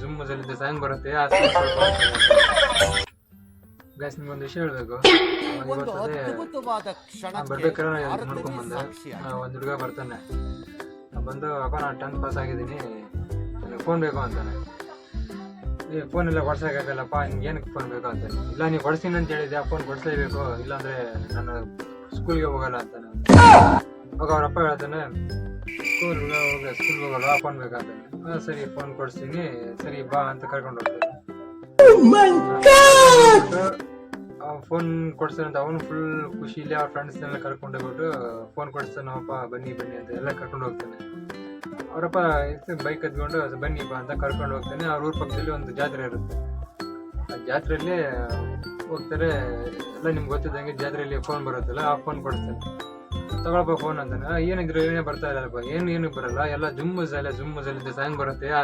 ಜುಮ್ ಜಲ್ಲಿದ್ದ ಸಾಂಗ್ ಬರುತ್ತೆ ಆ ನಿಮ್ಗೆ ಒಂದು ವಿಷಯ ಹೇಳ್ಬೇಕು. ಬರ್ಬೇಕಾದ್ರೆ ನೋಡ್ಕೊಂಡ್ ಬಂದೆ. ಒಂದು ಹುಡುಗ ಬರ್ತಾನೆ. ಬಂದು ಅಪ್ಪ ನಾನು ಟೆಂತ್ ಪಾಸ್ ಆಗಿದ್ದೀನಿ. ಫೋನ್ ಬೇಕು ಅಂತಾನೆ. ಏ ಫೋನ್ ಎಲ್ಲ ಕೊಡ್ಸಕ್ಕಾಗಲ್ಲಪ್ಪ ನಿಮ್ಗೆ ಏನಕ್ಕೆ ಫೋನ್ ಬೇಕು ಅಂತ? ಇಲ್ಲ ನೀವು ಕೊಡ್ಸ್ತೀನಿ ಅಂತ ಹೇಳಿದ್ದೆ ಆ ಫೋನ್ ಕೊಡ್ಸ್ಲೇಬೇಕು. ಇಲ್ಲಾಂದ್ರೆ ನಾನು ಸ್ಕೂಲ್ಗೆ ಹೋಗಲ್ಲ ಅಂತಾನೆ. ಅವಾಗ ಅವ್ರ ಅಪ್ಪ ಹೇಳ್ತಾನೆ ಸ್ಕೂಲ್ ಹೋಗ ಸ್ಕೂಲ್ಗೆ ಹೋಗಲ್ಲ ಫೋನ್ ಬೇಕಾದ್ರೆ ಹಾಂ ಸರಿ ಫೋನ್ ಕೊಡ್ಸ್ತೀನಿ. ಸರಿ ಬಾ ಅಂತ ಕರ್ಕೊಂಡು ಹೋಗ್ತಾನೆ. ಫೋನ್ ಕೊಡ್ಸ್ತಾನೆ ಅಂತ ಅವನು ಫುಲ್ ಖುಷಿಲಿ ಅವ್ರ ಫ್ರೆಂಡ್ಸ್ ಎಲ್ಲ ಕರ್ಕೊಂಡು ಹೋಗ್ಬಿಟ್ಟು ಫೋನ್ ಕೊಡ್ಸ್ತಾನಪ್ಪ ಬನ್ನಿ ಬನ್ನಿ ಅಂತ ಎಲ್ಲ ಕರ್ಕೊಂಡು ಹೋಗ್ತಾನೆ. ಅವರಪ್ಪ ಬೈಕ್ ಎತ್ಕೊಂಡು ಬನ್ನಿ ಬಾ ಅಂತ ಕರ್ಕೊಂಡು ಹೋಗ್ತಾನೆ. ಅವ್ರ ಊರ ಪಕ್ಕದಲ್ಲಿ ಒಂದು ಜಾತ್ರೆ ಇರುತ್ತೆ. ಆ ಜಾತ್ರೆಯಲ್ಲಿ ಹೋಗ್ತಾರೆ ಎಲ್ಲ ನಿಮ್ಗೆ ಗೊತ್ತಿದ್ದಂಗೆ ಜಾತ್ರೆಯಲ್ಲಿ ಫೋನ್ ಬರುತ್ತಲ್ಲ ಆ ಫೋನ್ ಕೊಡ್ತಾನೆ ತಗೊಳಪ್ಪ ಫೋನ್ ಅಂತಾನೆ. "ಆ, ಏನಿದ್ರು ಏನೇ ಬರ್ತಾ ಇಲ್ಲಪ್ಪ ಏನು ಏನು ಬರಲ್ಲ. ಎಲ್ಲ ಜುಮ್ಮು ಜಲೆ ಜುಮ್ಮು ಜಲಿದ್ದ ಸಾಂಗ್ ಬರುತ್ತೆ. ಆ.